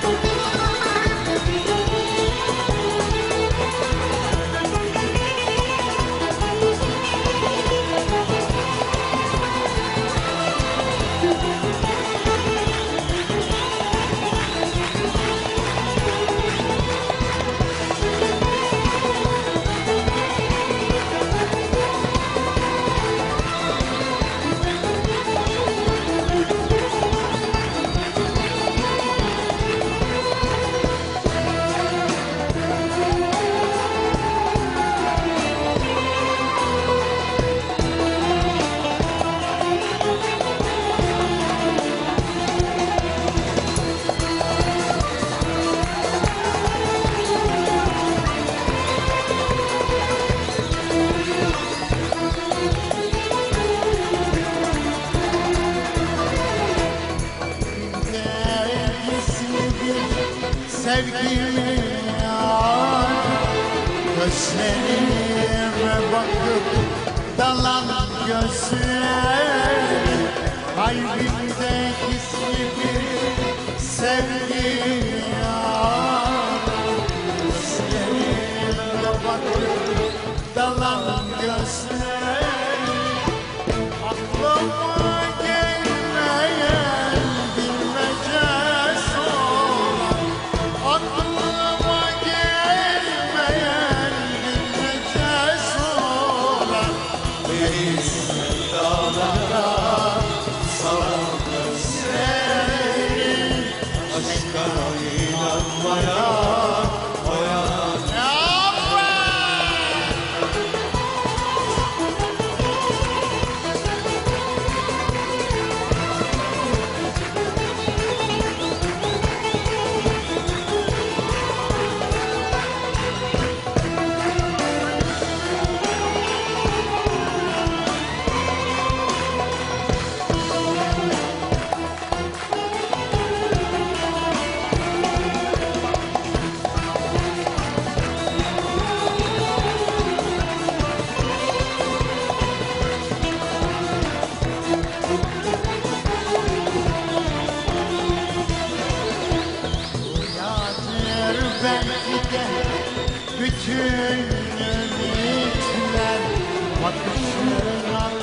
people. Sevgimi yar Gözlerime bakıp dalan gözler Kalbimde gizli bir sevgi yar Gözlerime bakıp dalan gözler belki de bütün ümitler bakışına